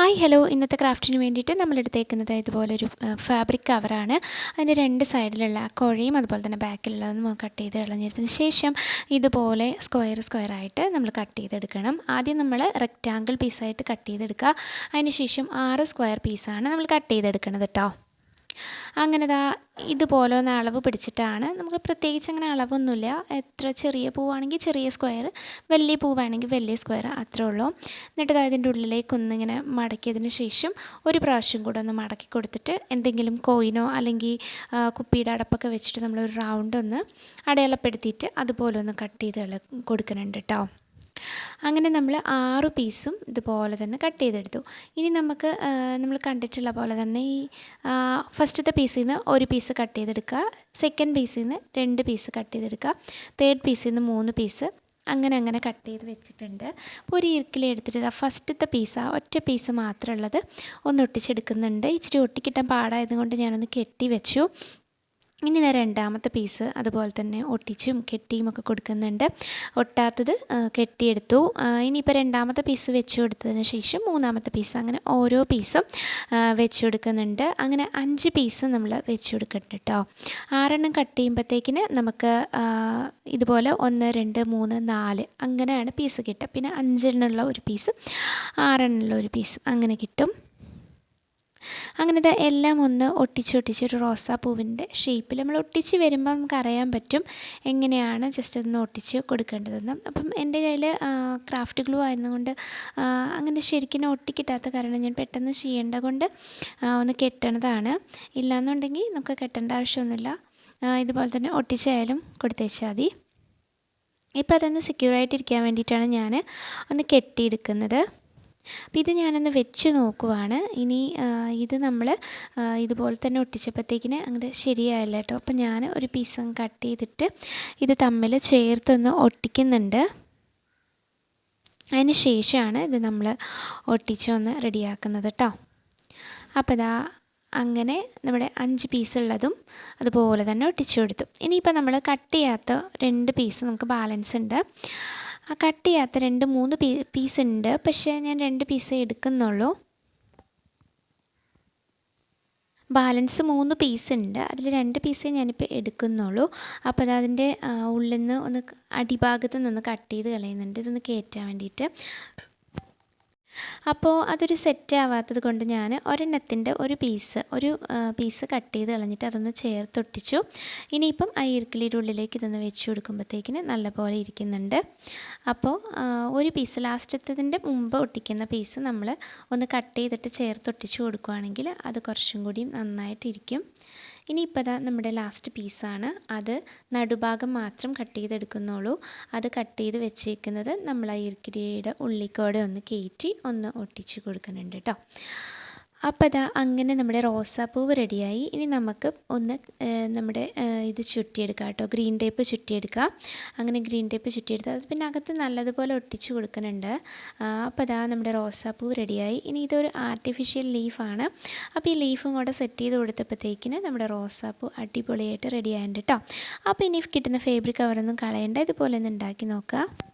Hi hello. ഇന്നത്തെ ക്രാഫ്റ്റിന് വേണ്ടിയിട്ട് നമ്മൾ എടുത്തേക്കുന്നത് ഇതുപോലൊരു ഫാബ്രിക് കവറാണ് അതിന്റെ രണ്ട് സൈഡിലുള്ള കുഴയും അതുപോലെ തന്നെ ബാക്കിലുള്ളതും കട്ട് ചെയ്ത് കളഞ്ഞതിന് ശേഷം ഇതുപോലെ സ്ക്വയർ സ്ക്വയർ ആയിട്ട് നമ്മൾ കട്ട് ചെയ്തെടുക്കണം. ആദ്യം നമ്മൾ റെക്റ്റാങ്കിൾ പീസായിട്ട് കട്ട് ചെയ്തെടുക്കുക. അതിന് ശേഷം ആറ് സ്ക്വയർ പീസാണ് നമ്മൾ കട്ട് ചെയ്തെടുക്കുന്നത് കേട്ടോ അങ്ങനെ ദാ ഇതുപോലെ ഒന്ന് അളവ് പിടിച്ചിട്ടാണ്. നമുക്ക് പ്രത്യേകിച്ച് അങ്ങനെ അളവൊന്നുമില്ല. എത്ര ചെറിയ പൂവാണെങ്കിൽ ചെറിയ സ്ക്വയർ വലിയ പൂവാണെങ്കിൽ വലിയ സ്ക്വയർ അത്രേ ഉള്ളൂ. എന്നിട്ട് ദാ ഇതിന്റെ ഉള്ളിലേക്ക് ഒന്നിങ്ങനെ മടക്കിയതിന് ശേഷം ഒരു പ്രാവശ്യം കൂടെ ഒന്ന് മടക്കി കൊടുത്തിട്ട് എന്തെങ്കിലും കോയിനോ അല്ലെങ്കിൽ കുപ്പിയുടെ അടപ്പൊക്കെ വെച്ചിട്ട് നമ്മൾ ഒരു റൗണ്ട് ഒന്ന് അടയാളപ്പെടുത്തിയിട്ട് അതുപോലെ ഒന്ന് കട്ട് ചെയ്ത് കൊടുക്കുന്നുണ്ട് കേട്ടോ അങ്ങനെ നമ്മൾ ആറ് പീസും ഇതുപോലെ തന്നെ കട്ട് ചെയ്തെടുത്തു. ഇനി നമുക്ക് നമ്മൾ കണ്ടിട്ടുള്ള പോലെ തന്നെ ഈ ഫസ്റ്റത്തെ പീസിൽ നിന്ന് ഒരു പീസ് കട്ട് ചെയ്തെടുക്കുക. സെക്കൻഡ് പീസിൽ നിന്ന് രണ്ട് പീസ് കട്ട് ചെയ്തെടുക്കുക. തേർഡ് പീസിൽ നിന്ന് മൂന്ന് പീസ് അങ്ങനെ അങ്ങനെ കട്ട് ചെയ്ത് വെച്ചിട്ടുണ്ട്. അപ്പോൾ ഒരു ഇറുക്കിൽ എടുത്തിട്ട് ഫസ്റ്റത്തെ പീസ് ഒറ്റ പീസ് മാത്രമുള്ളത് ഒന്ന് ഒട്ടിച്ചെടുക്കുന്നുണ്ട്. ഇച്ചിരി ഒട്ടിക്കിട്ടാൻ പാടായതുകൊണ്ട് ഞാനൊന്ന് കെട്ടി വെച്ചു. ഇനി ഞാൻ രണ്ടാമത്തെ പീസ് അതുപോലെ തന്നെ ഒട്ടിച്ചും കെട്ടിയും ഒക്കെ കൊടുക്കുന്നുണ്ട്. ഒട്ടാത്തത് കെട്ടിയെടുത്തു. ഇനിയിപ്പോൾ രണ്ടാമത്തെ പീസ് വെച്ച് കൊടുത്തതിന് ശേഷം മൂന്നാമത്തെ പീസ് അങ്ങനെ ഓരോ പീസും വെച്ച് കൊടുക്കുന്നുണ്ട്. അങ്ങനെ അഞ്ച് പീസ് നമ്മൾ വെച്ച് കൊടുക്കുന്നുണ്ട് കേട്ടോ ആറെണ്ണം കട്ട് ചെയ്യുമ്പോഴത്തേക്കിന് നമുക്ക് ഇതുപോലെ ഒന്ന് രണ്ട് മൂന്ന് നാല് അങ്ങനെയാണ് പീസ് കിട്ടുക. പിന്നെ അഞ്ചെണ്ണമുള്ള ഒരു പീസ് ആറെണ്ണമുള്ള ഒരു പീസ് അങ്ങനെ കിട്ടും. അങ്ങനത്തെ എല്ലാം ഒന്ന് ഒട്ടിച്ചൊട്ടിച്ച് ഒരു റോസാപ്പൂവിന്റെ ഷേപ്പിൽ നമ്മൾ ഒട്ടിച്ച് വരുമ്പോൾ നമുക്ക് അറിയാൻ പറ്റും എങ്ങനെയാണ് ജസ്റ്റ് ഒന്ന് ഒട്ടിച്ച് കൊടുക്കേണ്ടതെന്ന്. അപ്പം എന്റെ കയ്യിൽ ക്രാഫ്റ്റ് ഗ്ലൂ ആയിരുന്നുകൊണ്ട് അങ്ങനെ ശരിക്കും ഒട്ടിക്കിട്ടാത്ത കാരണം ഞാൻ പെട്ടെന്ന് ചെയ്യേണ്ട കൊണ്ട് ഒന്ന് കെട്ടണതാണ്. ഇല്ലയെന്നുണ്ടെങ്കിൽ നമുക്ക് കെട്ടേണ്ട ആവശ്യമൊന്നുമില്ല. ഇതുപോലെ തന്നെ ഒട്ടിച്ചായാലും കൊടുത്തേച്ചാൽ മതി. ഇപ്പോൾ അതൊന്ന് സെക്യൂർ ആയിട്ടിരിക്കാൻ വേണ്ടിയിട്ടാണ് ഞാൻ ഒന്ന് കെട്ടിയെടുക്കുന്നത്. അപ്പോൾ ഇത് ഞാനൊന്ന് വെച്ച് നോക്കുവാണ്. ഇനി ഇത് നമ്മൾ ഇതുപോലെ തന്നെ ഒട്ടിച്ചപ്പോഴത്തേക്കിന് അങ്ങോട്ട് ശരിയായില്ല കേട്ടോ. അപ്പോൾ ഞാൻ ഒരു പീസ് കട്ട് ചെയ്തിട്ട് ഇത് തമ്മിൽ ചേർത്തൊന്ന് ഒട്ടിക്കുന്നുണ്ട്. അതിന് ശേഷമാണ് ഇത് നമ്മൾ ഒട്ടിച്ചൊന്ന് റെഡിയാക്കുന്നത് കേട്ടോ അപ്പോൾ ഇതാ അങ്ങനെ നമ്മുടെ അഞ്ച് പീസുള്ളതും അതുപോലെ തന്നെ ഒട്ടിച്ചു കൊടുത്തു. ഇനിയിപ്പോൾ നമ്മൾ കട്ട് ചെയ്യാത്ത രണ്ട് പീസ് നമുക്ക് ബാലൻസ് ഉണ്ട്. ആ കട്ട് ചെയ്യാത്ത രണ്ട് മൂന്ന് പീസ് ഉണ്ട് പക്ഷേ ഞാൻ രണ്ട് പീസേ എടുക്കുന്നുള്ളൂ. ബാലൻസ് മൂന്ന് പീസ് ഉണ്ട് അതിൽ രണ്ട് പീസേ ഞാനിപ്പോൾ എടുക്കുന്നുള്ളൂ. അപ്പോൾ അത് അതിന്റെ ഉള്ളിൽ നിന്ന് ഒന്ന് അടിഭാഗത്ത് നിന്ന് കട്ട് ചെയ്ത് കളയുന്നുണ്ട്. ഇതൊന്ന് കയറ്റാൻ വേണ്ടിയിട്ട്. അപ്പോൾ അതൊരു സെറ്റ് ആവാത്തത് കൊണ്ട് ഞാൻ ഒരെണ്ണത്തിന്റെ ഒരു പീസ് ഒരു പീസ് കട്ട് ചെയ്ത് കളഞ്ഞിട്ട് അതൊന്ന് ചേർത്തൊട്ടിച്ചു. ഇനിയിപ്പം ആ ഇറുക്കിലിയുടെ ഉള്ളിലേക്ക് ഇതൊന്ന് വെച്ച് കൊടുക്കുമ്പോഴത്തേക്കിന് നല്ലപോലെ ഇരിക്കുന്നുണ്ട്. അപ്പോൾ ഒരു പീസ് ലാസ്റ്റത്തതിന്റെ മുമ്പ് ഒട്ടിക്കുന്ന പീസ് നമ്മൾ ഒന്ന് കട്ട് ചെയ്തിട്ട് ചേർത്തൊട്ടിച്ച് കൊടുക്കുകയാണെങ്കിൽ അത് കുറച്ചും കൂടി നന്നായിട്ടിരിക്കും. ഇനിയിപ്പോൾ അതാ നമ്മുടെ ലാസ്റ്റ് പീസാണ് അത് നടുഭാഗം മാത്രം കട്ട് ചെയ്തെടുക്കുന്നുള്ളൂ. അത് കട്ട് ചെയ്ത് വെച്ചേക്കുന്നത് നമ്മൾ ആ ഇരിക്കിരിയുടെ ഉള്ളിക്കോടെ ഒന്ന് കയറ്റി ഒന്ന് ഒട്ടിച്ച് കൊടുക്കുന്നുണ്ട് കേട്ടോ അപ്പോൾ അതാ അങ്ങനെ നമ്മുടെ റോസാപ്പൂവ് റെഡിയായി. ഇനി നമുക്ക് ഒന്ന് നമ്മുടെ ഇത് ചുറ്റിയെടുക്കാം കേട്ടോ. ഗ്രീൻ ടേപ്പ് ചുറ്റിയെടുക്കുക അങ്ങനെ ഗ്രീൻ ടേപ്പ് ചുറ്റിയെടുത്ത് അത് പിന്നെ അകത്ത് നല്ലതുപോലെ ഒട്ടിച്ച് കൊടുക്കുന്നുണ്ട്. അപ്പോൾ അതാ നമ്മുടെ റോസാപ്പൂവ് റെഡിയായി. ഇനി ഇതൊരു ആർട്ടിഫിഷ്യൽ ലീഫാണ് അപ്പോൾ ഈ ലീഫും കൂടെ സെറ്റ് ചെയ്ത് കൊടുത്തപ്പോഴത്തേക്കിന് നമ്മുടെ റോസാപ്പൂ അടിപൊളിയായിട്ട് റെഡി ആയിട്ടുണ്ട് കേട്ടോ. അപ്പോൾ ഇനി കിട്ടുന്ന ഫേബ്രിക് കവറൊന്നും കളയേണ്ട. ഇതുപോലെ ഒന്ന് ഉണ്ടാക്കി നോക്കുക